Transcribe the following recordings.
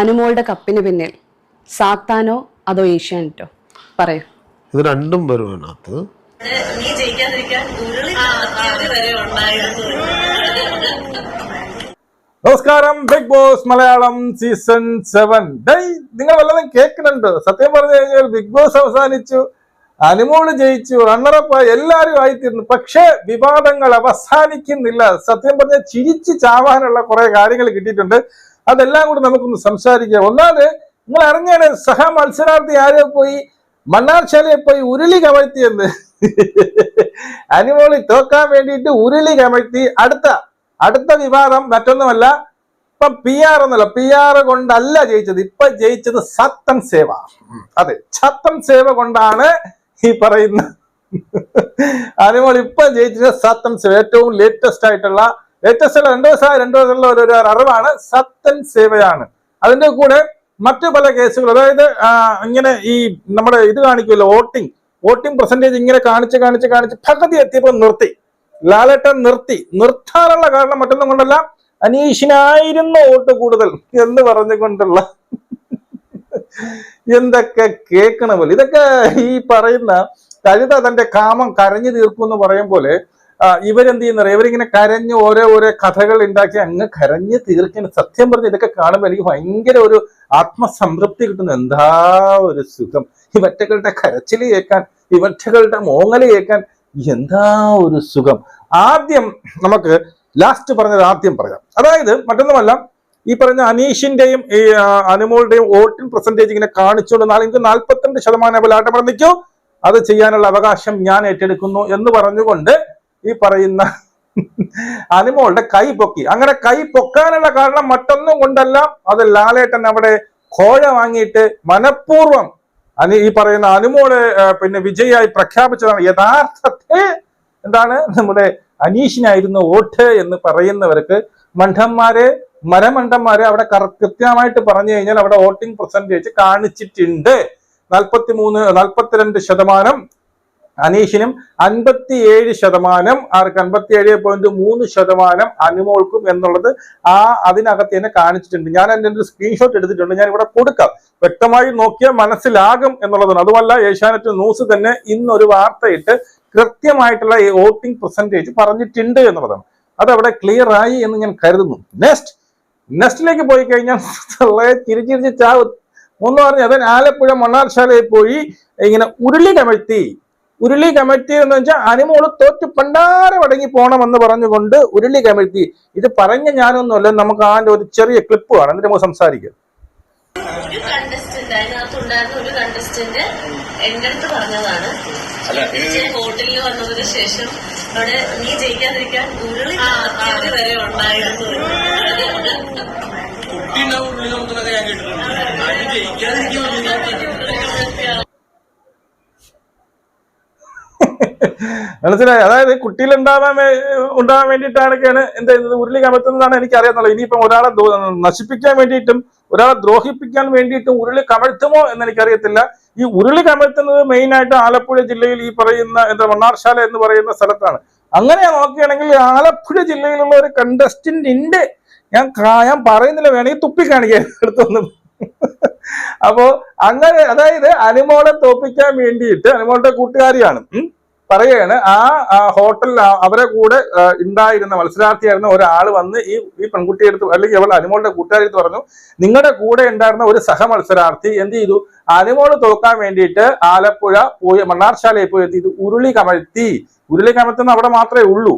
അനുമോളുടെ കപ്പിന് പിന്നിൽ. സാത്താനോ അതോ ഏഷ്യാനെറ്റോ പറയൂ. ഇത് രണ്ടും വരും അതിനകത്ത്. നീ ജയിക്കാതിരിക്കാൻ വരെ ഉണ്ടായിരുന്നു. നമസ്കാരം Bigg Boss Malayalam season seven dye നിങ്ങൾ വല്ലതും കേൾക്കുന്നുണ്ട്? സത്യം പറഞ്ഞു കഴിഞ്ഞാൽ ബിഗ് ബോസ് അവസാനിച്ചു അനുമോൾ ജയിച്ചു റണ്ണറപ്പ് എല്ലാവരും ആയിത്തീർന്നു. പക്ഷേ വിവാദങ്ങൾ അവസാനിക്കുന്നില്ല. സത്യം പറഞ്ഞാൽ ചിരിച്ച് ചാവാനുള്ള കുറെ കാര്യങ്ങൾ കിട്ടിയിട്ടുണ്ട്. അതെല്ലാം കൂടി നമുക്കൊന്ന് സംസാരിക്കാം. ഒന്നാമത് നിങ്ങൾ അറിഞ്ഞാണ് സഹ മത്സരാർത്ഥി ആരെ പോയി? മണ്ണാർശാലയെ പോയി ഉരുളി കമഴ്ത്തിയെന്ന് അനുമോളി തോക്കാൻ വേണ്ടിയിട്ട് ഉരുളി കമഴ്ത്തി. അടുത്ത അടുത്ത വിവാദം മറ്റൊന്നുമല്ല. ഇപ്പൊ പി ആർ എന്നല്ല. പി ആർ കൊണ്ടല്ല ജയിച്ചത്. ഇപ്പൊ ജയിച്ചത് സത്തൻ സേവ. അതെ സത്തൻ സേവ കൊണ്ടാണ് ഈ പറയുന്ന അനുമോൾ ഇപ്പൊ ജയിച്ചത് സത്തൻ സേവ. ഏറ്റവും ലേറ്റസ്റ്റ് ആയിട്ടുള്ള ലേറ്റസ്റ്റ് അല്ല രണ്ടു ദിവസം രണ്ടു ദിവസമുള്ള ഒരു അറിവാണ്. സത്തൻ സേവയാണ്. അതിന്റെ കൂടെ മറ്റു പല കേസുകൾ അതായത് ഇങ്ങനെ ഈ നമ്മുടെ ഇത് കാണിക്കുമല്ലോ വോട്ടിംഗ്. വോട്ടിംഗ് പെർസെന്റേജ് ഇങ്ങനെ കാണിച്ച് കാണിച്ച് കാണിച്ച് പകുതി എത്തിയപ്പോൾ നിർത്തി. ലാലേട്ടൻ നിർത്തി. നിർത്താനുള്ള കാരണം മറ്റൊന്നും കൊണ്ടല്ല അനീഷിനായിരുന്നു വോട്ട് കൂടുതൽ എന്ന് പറഞ്ഞുകൊണ്ടുള്ള എന്തൊക്കെ കേൾക്കണ പോലെ ഇതൊക്കെ ഈ പറയുന്ന കഴുത തന്റെ കാമം കരഞ്ഞു തീർക്കും എന്ന് പറയും പോലെ ഇവരെന്ത് ചെയ്യുന്നത് ഇവരിങ്ങനെ കരഞ്ഞ് ഓരോ ഓരോ കഥകൾ ഉണ്ടാക്കി അങ്ങ് കരഞ്ഞ് തീർക്കുന്ന സത്യം പറഞ്ഞ് ഇതൊക്കെ കാണുമ്പോൾ എനിക്ക് ഭയങ്കര ഒരു ആത്മസംതൃപ്തി കിട്ടുന്നു. എന്താ ഒരു സുഖം. ഇവറ്റകളുടെ കരച്ചിൽ കേൾക്കാൻ ഇവറ്റകളുടെ മോങ്ങൽ കേൾക്കാൻ എന്താ ഒരു സുഖം? ആദ്യം നമുക്ക് ലാസ്റ്റ് പറഞ്ഞത് ആദ്യം പറയാം. അതായത് മറ്റൊന്നുമല്ല ഈ പറഞ്ഞ അനീഷിന്റെയും ഈ അനുമോളുടെയും വോട്ടിംഗ് പെർസെന്റേജ് ഇങ്ങനെ കാണിച്ചുകൊണ്ട് നാളെ എനിക്ക് നാൽപ്പത്തിരണ്ട് ശതമാനം ബലാട്ടം പറഞ്ഞിക്കോ അത് ചെയ്യാനുള്ള അവകാശം ഞാൻ ഏറ്റെടുക്കുന്നു എന്ന് പറഞ്ഞുകൊണ്ട് ഈ പറയുന്ന അനിമോളുടെ കൈ പൊക്കി. അങ്ങനെ കൈ പൊക്കാനുള്ള കാരണം മറ്റൊന്നും കൊണ്ടല്ല. അത് ലാലേട്ടൻ അവിടെ കോഴ വാങ്ങിയിട്ട് മനഃപൂർവം അനി ഈ പറയുന്ന അനുമോൾ പിന്നെ വിജയായി പ്രഖ്യാപിച്ചതാണ്. യഥാർത്ഥത്തിൽ എന്താണ്? നമ്മുടെ അനീഷിനായിരുന്നു വോട്ട് എന്ന് പറയുന്നവർക്ക് മണ്ഡന്മാരെ മരമണ്ഡന്മാരെ അവിടെ കൃത്യമായിട്ട് പറഞ്ഞു കഴിഞ്ഞാൽ അവിടെ വോട്ടിംഗ് പെർസെന്റേജ് കാണിച്ചിട്ടുണ്ട്. നാൽപ്പത്തി മൂന്ന് നാൽപ്പത്തിരണ്ട് ശതമാനം അനീഷിനും അൻപത്തിയേഴ് ശതമാനം ആർക്ക് അൻപത്തിയേഴ് പോയിന്റ് മൂന്ന് ശതമാനം അനുമോൾക്കും എന്നുള്ളത് ആ അതിനകത്ത് തന്നെ കാണിച്ചിട്ടുണ്ട്. ഞാൻ എന്റെ ഒരു സ്ക്രീൻഷോട്ട് എടുത്തിട്ടുണ്ട്. ഞാൻ ഇവിടെ കൊടുക്കാം. വ്യക്തമായി നോക്കിയാൽ മനസ്സിലാകും എന്നുള്ളതാണ്. അതുമല്ല ഏഷ്യാനെറ്റ് ന്യൂസ് തന്നെ ഇന്നൊരു വാർത്തയിട്ട് കൃത്യമായിട്ടുള്ള ഈ വോട്ടിംഗ് പെർസെന്റേജ് പറഞ്ഞിട്ടുണ്ട് എന്നുള്ളതാണ്. അതവിടെ ക്ലിയർ ആയി എന്ന് ഞാൻ കരുതുന്നു. നെക്സ്റ്റ് നെക്സ്റ്റിലേക്ക് പോയി കഴിഞ്ഞാൽ ചിരിച്ചിരിച്ച് ചാവ്. ഒന്ന് പറഞ്ഞു അതെ ആലപ്പുഴ മണ്ണാർശാലയിൽ പോയി ഇങ്ങനെ ഉരുളി കമഴ്ത്തി ഉരുളി കമ്മിറ്റി എന്ന് വെച്ചാൽ അനിമോൾ തോറ്റ് പണ്ടാരെ മടങ്ങി പോണമെന്ന് പറഞ്ഞുകൊണ്ട് ഉരുളി കമ്മിറ്റി ഇത് പറഞ്ഞ ഞാനൊന്നുമല്ല നമുക്ക് ആന്റെ ഒരു ചെറിയ ക്ലിപ്പ് കാണാം. എന്നിട്ട് നമുക്ക് സംസാരിക്കാം. ഒരു കണ്ടസ്റ്റന്റ് അതിനകത്ത് ഉണ്ടായിരുന്ന ഒരു കണ്ടസ്റ്റന്റ് എന്റെ അടുത്ത് പറഞ്ഞതാണ്. ഹോട്ടലിൽ വന്നതിന് ശേഷം അവിടെ നീ ജയിക്കാതിരിക്കാൻ ഉരുളി വരെ ഉണ്ടായിരുന്നു. ഉള്ളിൽ ഞാൻ കേട്ടിട്ടുണ്ട്. അത് ജയിക്കാതിരിക്കും ഉള്ളിൽ നോക്കുന്നത്. മനസ്സിലായി? അതായത് കുട്ടിയിൽ ഉണ്ടാവാൻ ഉണ്ടാവാൻ വേണ്ടിയിട്ടാണൊക്കെയാണ് എന്താ ചെയ്യുന്നത്? ഉരുളിക്കാൻ പറ്റുന്നതാണ് എനിക്ക് അറിയാന്നുള്ളത് ഇനിയിപ്പം ഒരാളെ നശിപ്പിക്കാൻ വേണ്ടിയിട്ടും ഒരാളെ ദ്രോഹിപ്പിക്കാൻ വേണ്ടിയിട്ടും ഉരുളി കമഴ്ത്തുമോ എന്ന് എനിക്കറിയത്തില്ല. ഈ ഉരുളി കമഴ്ത്തുന്നത് മെയിൻ ആയിട്ട് ആലപ്പുഴ ജില്ലയിൽ ഈ പറയുന്ന എന്താ മണ്ണാർശാല എന്ന് പറയുന്ന സ്ഥലത്താണ്. അങ്ങനെ നോക്കുകയാണെങ്കിൽ ആലപ്പുഴ ജില്ലയിലുള്ള ഒരു കണ്ടസ്റ്റന്റിന്റെ ഞാൻ ഞാൻ പറയുന്നില്ല വേണമെങ്കിൽ തുപ്പി കാണിക്കാൻ എടുത്തൊന്നും അപ്പോ അങ്ങനെ അതായത് അനുമോളെ തോപ്പിക്കാൻ വേണ്ടിയിട്ട് അനുമോളുടെ കൂട്ടുകാരിയാണ്. പറയുകയാണ് ആ ഹോട്ടലിൽ അവരെ കൂടെ ഉണ്ടായിരുന്ന മത്സരാർത്ഥിയായിരുന്ന ഒരാൾ വന്ന് ഈ ഈ പെൺകുട്ടിയെ അല്ലെങ്കിൽ അവൾ അനുമോളുടെ കൂട്ടുകാരെടുത്ത് പറഞ്ഞു നിങ്ങളുടെ കൂടെ ഉണ്ടായിരുന്ന ഒരു സഹ മത്സരാർത്ഥി എന്ത് ചെയ്തു? അനുമോൾ തോക്കാൻ വേണ്ടിയിട്ട് ആലപ്പുഴ പോയി മണ്ണാർശാലയിൽ പോയി എന്ത് ചെയ്തു? ഉരുളി കമഴ്ത്തി. ഉരുളി കമഴ്ത്തുന്ന അവിടെ മാത്രമേ ഉള്ളൂ.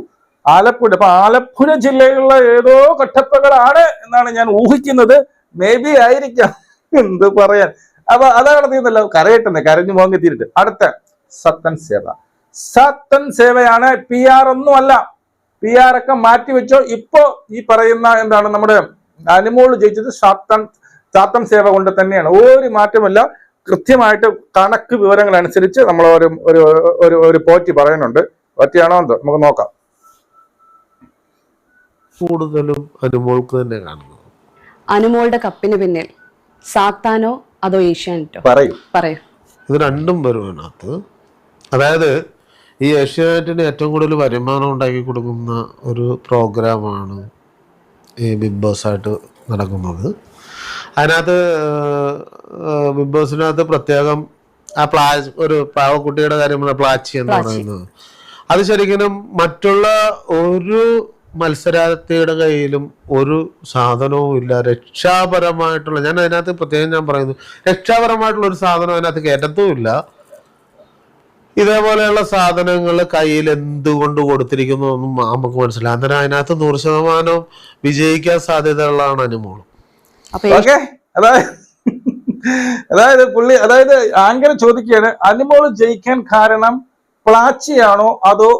ആലപ്പുഴ അപ്പൊ ആലപ്പുഴ ജില്ലയിലുള്ള ഏതോ കട്ടപ്പകളാണ് എന്നാണ് ഞാൻ ഊഹിക്കുന്നത്. മേ ബി ആയിരിക്കാം എന്ത് പറയാൻ. അപ്പൊ അതാണ് തീർന്നല്ലോ. കരയട്ടെന്ന് കരഞ്ഞു തീരിട്ട് അടുത്ത സത്തൻ സേവ. സത്തൻ സേവയാണ്. പി ആർ ഒന്നുമല്ല പി ആർ ഒക്കെ മാറ്റിവെച്ചോ ഇപ്പോ ഈ പറയുന്ന എന്താണ് നമ്മുടെ അനുമോൾ ജയിച്ചത് സത്തൻ സാത്തൻ സേവ കൊണ്ട് തന്നെയാണ്. ഒരു മാറ്റമില്ല കൃത്യമായിട്ട് കണക്ക് വിവരങ്ങൾ അനുസരിച്ച് നമ്മൾ ഒരു ഒരു ഒരു ഒരു പോറ്റി പറയുന്നുണ്ട്. പോറ്റിയാണോ എന്തോ? നമുക്ക് നോക്കാം. കൂടുതലും അനുമോൾക്ക് തന്നെ കാണുന്നു അനുമോളുടെ കപ്പിന് പിന്നിൽ സാത്താനോ അതോ ഏഷ്യാനെറ്റോ? പറയൂ. പറയൂ. ഇത് രണ്ടും വരും അതിനകത്ത് അതായത് ഈ ഏഷ്യാനെറ്റിന് ഏറ്റവും കൂടുതൽ വരുമാനം ഉണ്ടാക്കി കൊടുക്കുന്ന ഒരു പ്രോഗ്രാമാണ് ഈ ബിഗ് ബോസ് ആയിട്ട് നടക്കുന്നത്. അതിനകത്ത് ബിഗ് ബോസിനകത്ത് പ്രത്യേകം ആ പ്ലാ ഒരു പാവക്കുട്ടിയുടെ കാര്യമാണ് പ്ലാച്ചി എന്ന് പറയുന്നത്. അത് ശരിക്കും മറ്റുള്ള ഒരു മത്സരാർത്ഥിയുടെ കയ്യിലും ഒരു സാധനവും ഇല്ല. രക്ഷാപരമായിട്ടുള്ള ഞാൻ അതിനകത്ത് പ്രത്യേകം ഞാൻ പറയുന്നു രക്ഷാപരമായിട്ടുള്ള ഒരു സാധനം അതിനകത്ത് കയറ്റത്തുമില്ല ഇതേപോലെയുള്ള സാധനങ്ങൾ കയ്യിൽ എന്തുകൊണ്ട് കൊടുത്തിരിക്കുന്നു എന്നും നമുക്ക് മനസ്സിലായി. അന്നേരം അതിനകത്ത് നൂറ് ശതമാനം വിജയിക്കാൻ സാധ്യതയുള്ളതാണ് ഓക്കെ. അതായത് അതായത് പുള്ളി അതായത് ആങ്കർ ചോദിക്കുകയാണ് അനുമോൾ ജയിക്കാൻ കാരണം പ്ലാച്ചിയാണോ അതോ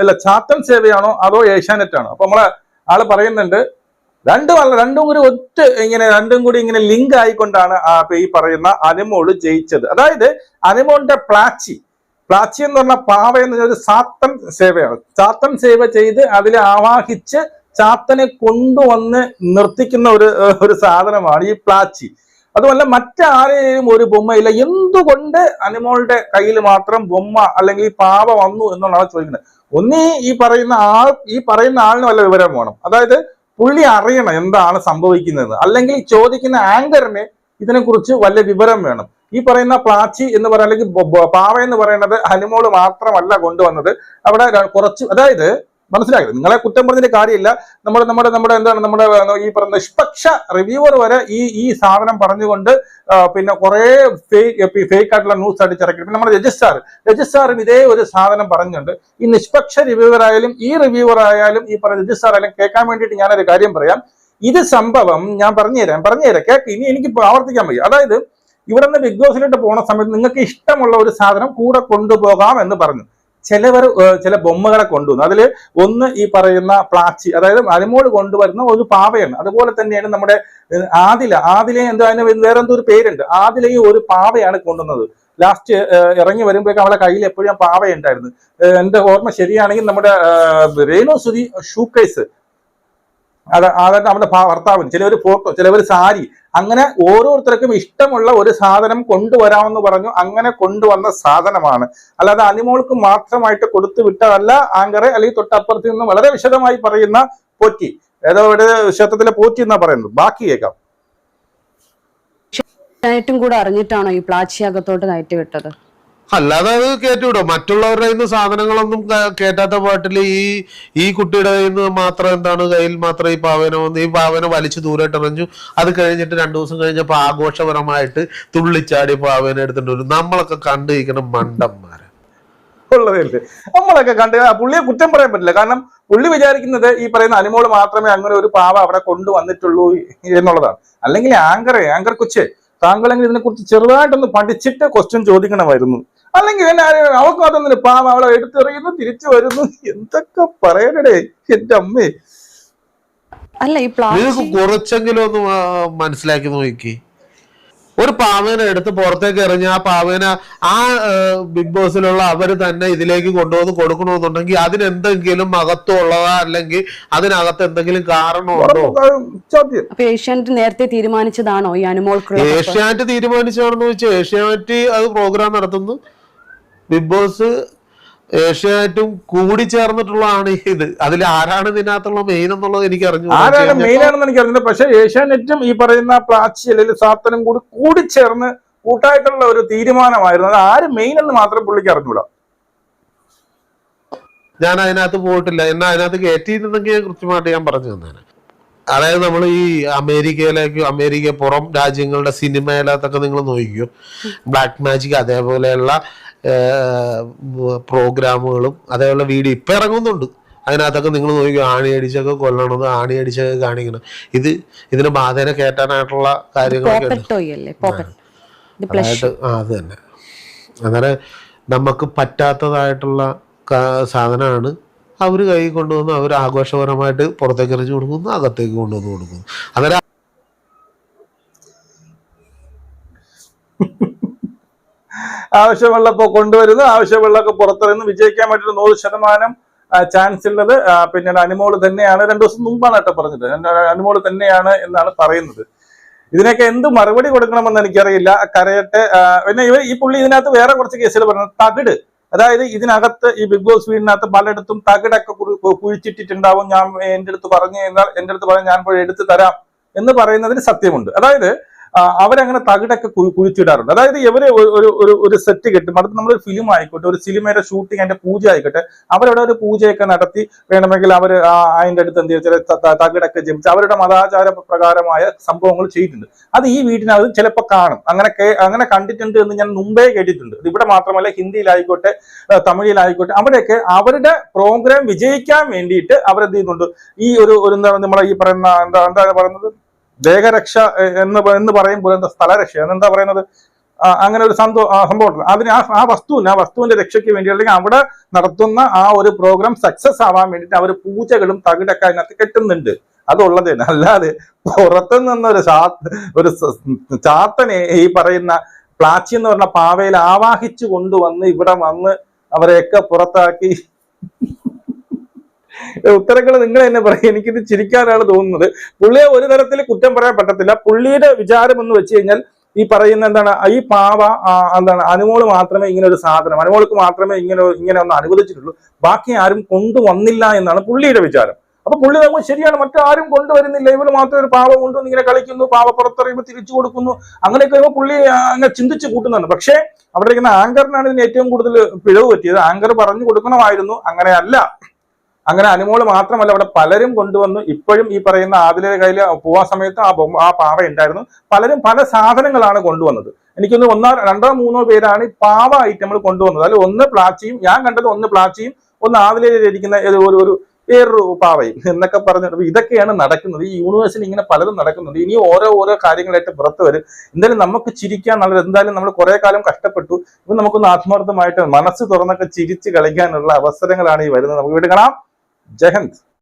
അല്ല ചാത്തൻ സേവയാണോ അതോ ഏഷ്യാനെറ്റ് ആണോ അപ്പൊ നമ്മളെ ആൾ പറയുന്നുണ്ട് രണ്ടും അല്ല രണ്ടും കൂടി ഒറ്റ ഇങ്ങനെ രണ്ടും കൂടി ഇങ്ങനെ ലിങ്ക് ആയിക്കൊണ്ടാണ് ഈ പറയുന്ന അനുമോൾ ജയിച്ചത്. അതായത് അനുമോളിന്റെ പ്ലാച്ചി പ്ലാച്ചി എന്ന് പറഞ്ഞ പാവ എന്ന് ഒരു സാത്തൻ സേവയാണ്. സാത്തൻ സേവ ചെയ്ത് അതിൽ ആവാഹിച്ച് ചാത്തനെ കൊണ്ടുവന്ന് നിർത്തിക്കുന്ന ഒരു ഒരു സാധനമാണ് ഈ പ്ലാച്ചി അതുമല്ല മറ്റാരെയും ഒരു ബൊമ്മയില്ല. എന്തുകൊണ്ട് അനിമോളുടെ കയ്യിൽ മാത്രം ബൊമ്മ അല്ലെങ്കിൽ പാവ വന്നു എന്നുള്ളതാണ് ചോദിക്കുന്നത്. ഒന്നീ ഈ പറയുന്ന ആൾ ഈ പറയുന്ന ആളിന് വല്ല വിവരം വേണം. അതായത് പുള്ളി അറിയണം എന്താണ് സംഭവിക്കുന്നത്. അല്ലെങ്കിൽ ചോദിക്കുന്ന ആങ്കറിന് ഇതിനെക്കുറിച്ച് വല്ല വിവരം വേണം. ഈ പറയുന്ന പ്ലാച്ചി എന്ന് പറയുന്ന അല്ലെങ്കിൽ പാവ എന്ന് പറയുന്നത് ഹനുമോൾ മാത്രമല്ല കൊണ്ടുവന്നത്. അവിടെ കുറച്ച് അതായത് മനസ്സിലായത് നിങ്ങളെ കുറ്റം പറഞ്ഞതിന്റെ കാര്യമില്ല. നമ്മുടെ നമ്മുടെ നമ്മുടെ എന്താണ്? നമ്മുടെ ഈ പറയുന്ന നിഷ്പക്ഷ റിവ്യൂവർ വരെ ഈ ഈ സാധനം പറഞ്ഞുകൊണ്ട് പിന്നെ കുറേ ഫേക്ക് ഫേക്ക് ആയിട്ടുള്ള ന്യൂസ് അടിച്ചിറക്കി പിന്നെ നമ്മുടെ രജിസ്ട്രാർ രജിസ്ട്രാറും ഇതേ ഒരു സാധനം പറഞ്ഞുണ്ട്. ഈ നിഷ്പക്ഷ റിവ്യൂവർ ആയാലും ഈ റിവ്യൂവർ ആയാലും ഈ പറയുന്ന രജിസ്ട്രാർ ആയാലും കേൾക്കാൻ വേണ്ടിയിട്ട് ഞാനൊരു കാര്യം പറയാം. ഇത് സംഭവം ഞാൻ പറഞ്ഞുതരാം. പറഞ്ഞുതരാം. കേക്ക് ഇനി എനിക്ക് ആവർത്തിക്കാൻ വയ്യ. അതായത് ഇവിടെ നിന്ന് ബിഗ് ബോസിലോട്ട് പോണ സമയത്ത് നിങ്ങൾക്ക് ഇഷ്ടമുള്ള ഒരു സാധനം കൂടെ കൊണ്ടുപോകാം എന്ന് പറഞ്ഞു. ചിലവർ ചില ബൊമ്മകളെ കൊണ്ടുവന്നു. അതിൽ ഒന്ന് ഈ പറയുന്ന പ്ലാച്ചി അതായത് അനിമോൾ കൊണ്ടുവരുന്ന ഒരു പാവയാണ്. അതുപോലെ തന്നെയാണ് നമ്മുടെ ആദില. ആദില എന്തോ അതിന് വേറെ എന്തോ ഒരു പേരുണ്ട്. ആദിലയും ഒരു പാവയാണ് കൊണ്ടുവന്നത്. ലാസ്റ്റ് ഇറങ്ങി വരുമ്പോഴേക്കും അവളെ കയ്യിൽ എപ്പോഴും പാവ ഉണ്ടായിരുന്നു എന്റെ ഓർമ്മ ശരിയാണെങ്കിൽ നമ്മുടെ റേനോ സുധി ഷൂക്കേസ്. അത് അതായത് ഭ- ഭർത്താവിന് ചിലവർ ഫോട്ടോ ചിലവർ സാരി അങ്ങനെ ഓരോരുത്തർക്കും ഇഷ്ടമുള്ള ഒരു സാധനം കൊണ്ടുവരാമെന്ന് പറഞ്ഞു അങ്ങനെ കൊണ്ടുവന്ന സാധനമാണ് അല്ലാതെ അനിമോൾക്ക് മാത്രമായിട്ട് കൊടുത്തു വിട്ടതല്ല ആങ്കറെ അല്ലെങ്കിൽ തൊട്ടപ്പുറത്ത് നിന്ന് വളരെ വിശദമായി പറയുന്ന പോറ്റി ഏതോ ഒരു ക്ഷേത്രത്തിലെ പോറ്റി എന്നാ പറയുന്നത് ബാക്കി കേൾക്കാം ായിട്ടും കൂടെ അറിഞ്ഞിട്ടാണോ ഈ പ്ലാച്ചി അകത്തോട്ട് വിട്ടത് അല്ലാതെ അത് കയറ്റിവിടും മറ്റുള്ളവരുടെ കയ്യിൽ നിന്ന് സാധനങ്ങളൊന്നും കേറ്റാത്ത പാട്ടിൽ ഈ ഈ കുട്ടിയുടെ കയ്യിൽ നിന്ന് മാത്രം എന്താണ് കയ്യിൽ മാത്രം ഈ പാവന വന്ന് ഈ പാവന വലിച്ചു ദൂരട്ടെറിഞ്ഞു അത് കഴിഞ്ഞിട്ട് രണ്ടു ദിവസം കഴിഞ്ഞപ്പോ ആഘോഷപരമായിട്ട് തുള്ളിച്ചാടി പാവന എടുത്തിട്ട് വരും. നമ്മളൊക്കെ കണ്ടിരിക്കണം മണ്ടന്മാരെ. നമ്മളൊക്കെ കണ്ട് പുള്ളിയെ കുറ്റം പറയാൻ പറ്റില്ല. കാരണം പുള്ളി വിചാരിക്കുന്നത് ഈ പറയുന്ന അനിമോൾ മാത്രമേ അങ്ങനെ ഒരു പാവ അവിടെ കൊണ്ടുവന്നിട്ടുള്ളൂ എന്നുള്ളതാണ്. അല്ലെങ്കിൽ ആങ്കറെ ആങ്കർ കൊച്ചെ. താങ്കളെങ്കിൽ ഇതിനെക്കുറിച്ച് ചെറുതായിട്ടൊന്ന് പഠിച്ചിട്ട് ക്വസ്റ്റ്യൻ ചോദിക്കണമായിരുന്നു. അല്ലെങ്കിൽ എന്നെ ആരെയും അവർക്ക് അതൊന്നും പാവ അവളെ എടുത്തെറിയുന്നു തിരിച്ചു വരുന്നു എന്തൊക്കെ പറയണടേ എന്റെ അമ്മേ. അല്ല ഈ നിങ്ങൾക്ക് കുറച്ചെങ്കിലും ഒന്ന് മനസ്സിലാക്കി നോക്കി. ഒരു പാവേനെ എടുത്ത് പുറത്തേക്ക് എറിഞ്ഞ ആ പാവേന ആ ബിഗ് ബോസിലുള്ള അവർ തന്നെ ഇതിലേക്ക് കൊണ്ടുവന്ന് കൊടുക്കണമെന്നുണ്ടെങ്കിൽ അതിനെന്തെങ്കിലും മഹത്വമുള്ളതാ? അല്ലെങ്കിൽ അതിനകത്ത് എന്തെങ്കിലും കാരണമുണ്ടോ? അപ്പൊ ഏഷ്യാനെറ്റ് നേരത്തെ തീരുമാനിച്ചതാണോ ഈ അനുമോൾ? ഏഷ്യാനെറ്റ് തീരുമാനിച്ചാണെന്ന് വെച്ചാൽ ഏഷ്യാനെറ്റ് അത് പ്രോഗ്രാം നടത്തുന്നു. ബിഗ് ബോസ് ഏഷ്യാനെറ്റും കൂടി ചേർന്നിട്ടുള്ളതാണ് ഇത്. അതിൽ ആരാണ് ഇതിനകത്തുള്ള മെയിൻ എന്നുള്ളത് എനിക്ക് അറിഞ്ഞു ആരാണ് മെയിൻ ആണെന്ന് എനിക്ക് അറിഞ്ഞില്ല പക്ഷെ ഏഷ്യാനെറ്റും ഈ പറയുന്ന പ്ലാച്ചി അല്ലെങ്കിൽ സാത്തനും കൂടി കൂടിച്ചേർന്ന് കൂട്ടായിട്ടുള്ള ഒരു തീരുമാനമായിരുന്നു. അത് ആര് മെയിൻ എന്ന് മാത്രം പുള്ളിക്ക് അറിഞ്ഞൂടാ. ഞാൻ അതിനകത്ത് പോയിട്ടില്ല. എന്നാ അതിനകത്ത് കയറ്റിയിരുന്നെങ്കിൽ കൃത്യമായിട്ട് ഞാൻ പറഞ്ഞു തന്നേനെ. അതായത് നമ്മൾ ഈ അമേരിക്കയിലേക്ക് അമേരിക്ക പുറം രാജ്യങ്ങളുടെ സിനിമയിലകത്തൊക്കെ നിങ്ങൾ നോക്കിക്കോ. ബ്ലാക്ക് മാജിക് അതേപോലെയുള്ള പ്രോഗ്രാമുകളും അതേപോലെ വീഡിയോ ഇപ്പം ഇറങ്ങുന്നുണ്ട്. അതിനകത്തൊക്കെ നിങ്ങൾ നോക്കിയോ ആണി അടിച്ചൊക്കെ കൊല്ലണത് ആണി അടിച്ചൊക്കെ കാണിക്കണം. ഇത് ഇതിന് ബാധേന കയറ്റാനായിട്ടുള്ള കാര്യങ്ങളൊക്കെ ഉണ്ട്. അതായത് ആ അത് തന്നെ. അന്നേരം നമുക്ക് പറ്റാത്തതായിട്ടുള്ള സാധനമാണ് അവർ കൈ കൊണ്ടുവന്ന് അവർ ആഘോഷപരമായിട്ട് പുറത്തേക്ക് എറിഞ്ഞു കൊടുക്കുന്നു അകത്തേക്ക് കൊണ്ടുവന്ന് കൊടുക്കുന്നു. അന്നേരം ആവശ്യമുള്ളപ്പോ കൊണ്ടുവരുന്നു. ആവശ്യമുള്ളൊക്കെ പുറത്തിറങ്ങുന്നു വിജയിക്കാൻ പറ്റുന്ന നൂറ് ശതമാനം ചാൻസ് ഉള്ളത്. പിന്നീട് അനുമോൾ തന്നെയാണ്. രണ്ടു ദിവസം മുമ്പാണ് കേട്ടോ പറഞ്ഞത്. അനുമോൾ തന്നെയാണ് എന്നാണ് പറയുന്നത്. ഇതിനൊക്കെ എന്ത് മറുപടി കൊടുക്കണമെന്ന് എനിക്കറിയില്ല. കരയട്ടെ. പിന്നെ ഇവർ ഈ പുള്ളി ഇതിനകത്ത് വേറെ കുറച്ച് കേസുകൾ പറഞ്ഞു. തകിട്. അതായത് ഇതിനകത്ത് ഈ ബിഗ് ബോസ് വീടിനകത്ത് പലയിടത്തും തകിടൊക്കെ കുഴിച്ചിട്ടിട്ടുണ്ടാവും. ഞാൻ എന്റെ അടുത്ത് പറഞ്ഞു കഴിഞ്ഞാൽ എന്റെ അടുത്ത് പറഞ്ഞാൽ ഞാൻ പോയി എടുത്തു തരാം എന്ന് പറയുന്നതിന് സത്യമുണ്ട്. അതായത് അവരങ്ങനെ തകിടൊക്കെ കുഴി- കുഴിച്ചിടാറുണ്ട്. അതായത് ഇവർ ഒരു- ഒരു സെറ്റ് കെട്ടും. അടുത്ത് നമ്മളൊരു ഫിലിം ആയിക്കോട്ടെ ഒരു സിനിമയുടെ ഷൂട്ടിംഗ് അതിന്റെ പൂജ ആയിക്കോട്ടെ അവരവിടെ ഒരു പൂജയൊക്കെ നടത്തി വേണമെങ്കിൽ അവർ അതിന്റെ അടുത്ത് എന്ത് ചില തകിടൊക്കെ ജപിച്ച് അവരുടെ മതാചാര പ്രകാരമായ സംഭവങ്ങൾ ചെയ്തിട്ടുണ്ട്. അത് ഈ വീട്ടിനകത്ത് ചിലപ്പോൾ കാണും. അങ്ങനെ അങ്ങനെ കണ്ടിട്ടുണ്ട് എന്ന് ഞാൻ മുമ്പേ കേട്ടിട്ടുണ്ട്. ഇവിടെ മാത്രമല്ല ഹിന്ദിയിലായിക്കോട്ടെ തമിഴിലായിക്കോട്ടെ അവിടെയൊക്കെ അവരുടെ പ്രോഗ്രാം വിജയിക്കാൻ വേണ്ടിയിട്ട് അവരെന്ത് ചെയ്യുന്നുണ്ട്? ഈ ഒരു എന്താ നമ്മളെ ഈ പറയുന്ന എന്താ എന്താ പറയുന്നത്? ദേഹരക്ഷ എന്ന് എന്ന് പറയുമ്പോൾ എന്താ സ്ഥലരക്ഷ? എന്നെന്താ പറയുന്നത്? അങ്ങനെ ഒരു സംഭവം ഉണ്ട്. അതിന് ആ ആ വസ്തുവിന് ആ വസ്തുവിന്റെ രക്ഷയ്ക്ക് വേണ്ടി അല്ലെങ്കിൽ അവിടെ നടത്തുന്ന ആ ഒരു പ്രോഗ്രാം സക്സസ് ആവാൻ വേണ്ടിയിട്ട് അവർ പൂജകളും തകിടൊക്കെ അതിനകത്ത് കെട്ടുന്നുണ്ട്. അതുള്ളതിന് അല്ലാതെ പുറത്തു നിന്നൊരു ചാ ഒരു ചാത്തനെ ഈ പറയുന്ന പ്ലാച്ചി എന്ന് പറഞ്ഞ പാവയിൽ ആവാഹിച്ചു കൊണ്ടുവന്ന് ഇവിടെ വന്ന് അവരെയൊക്കെ പുറത്താക്കി ഉത്തരങ്ങൾ നിങ്ങൾ തന്നെ പറയും. എനിക്കിത് ചിരിക്കാനാണ് തോന്നുന്നത്. പുള്ളിയെ ഒരു തരത്തിൽ കുറ്റം പറയാൻ പറ്റത്തില്ല. പുള്ളിയുടെ വിചാരം എന്ന് വെച്ച് കഴിഞ്ഞാൽ ഈ പറയുന്ന എന്താണ് ഈ പാവ എന്താണ് അനുമോൾ മാത്രമേ ഇങ്ങനെ ഒരു സാധനം അനുമോൾക്ക് മാത്രമേ ഇങ്ങനെ ഇങ്ങനെ ഒന്ന് അനുവദിച്ചിട്ടുള്ളൂ. ബാക്കി ആരും കൊണ്ടുവന്നില്ല എന്നാണ് പുള്ളിയുടെ വിചാരം. അപ്പൊ പുള്ളി നമുക്ക് ശരിയാണ്. മറ്റാരും കൊണ്ടുവരുന്നില്ല. ഇവർ മാത്രം ഒരു പാവ കൊണ്ടുവന്ന് ഇങ്ങനെ കളിക്കുന്നു പാവ പുറത്തറിയുമ്പോൾ തിരിച്ചു കൊടുക്കുന്നു. അങ്ങനെയൊക്കെ വരുമ്പോൾ പുള്ളി അങ്ങനെ ചിന്തിച്ച് കൂട്ടുന്നുണ്ട് പക്ഷേ അവിടെ ഇരിക്കുന്ന ആങ്കറിനാണ് ഇതിന് ഏറ്റവും കൂടുതൽ പിഴവ് പറ്റിയത്. ആങ്കർ പറഞ്ഞു കൊടുക്കണമായിരുന്നു. അങ്ങനെയല്ല. അങ്ങനെ അനുമോൾ മാത്രമല്ല അവിടെ പലരും കൊണ്ടുവന്നു. ഇപ്പോഴും ഈ പറയുന്ന ആദിലയുടെ കയ്യിൽ പോവാ സമയത്ത് ആ ബൊമ്മ ആ പാവ ഉണ്ടായിരുന്നു. പലരും പല സാധനങ്ങളാണ് കൊണ്ടുവന്നത്. എനിക്കൊന്ന് ഒന്നോ രണ്ടോ മൂന്നോ പേരാണ് പാവ ഐറ്റങ്ങൾ കൊണ്ടുവന്നത്. അതിൽ ഒന്ന് പ്ലാച്ചിയും ഞാൻ കണ്ടത് ഒന്ന് പ്ലാച്ചിയും ഒന്ന് ആദിലയിലിരിക്കുന്ന ഒരു ഒരു വേറൊരു പാവയും എന്നൊക്കെ പറഞ്ഞിട്ട് ഇതൊക്കെയാണ് നടക്കുന്നത്. ഈ യൂണിവേഴ്സിൽ ഇങ്ങനെ പലതും നടക്കുന്നുണ്ട്. ഇനി ഓരോ ഓരോ കാര്യങ്ങളായിട്ട് പുറത്ത് വരും. എന്തായാലും നമുക്ക് ചിരിക്കാൻ നല്ലത്. എന്തായാലും നമ്മൾ കുറെ കാലം കഷ്ടപ്പെട്ടു. ഇപ്പൊ നമുക്കൊന്ന് ആത്മാർത്ഥമായിട്ട് മനസ്സ് തുറന്നൊക്കെ ചിരിച്ച് കളിക്കാനുള്ള അവസരങ്ങളാണ് ഈ വരുന്നത്. നമുക്ക് വീട് കാണാം. जय हिंद।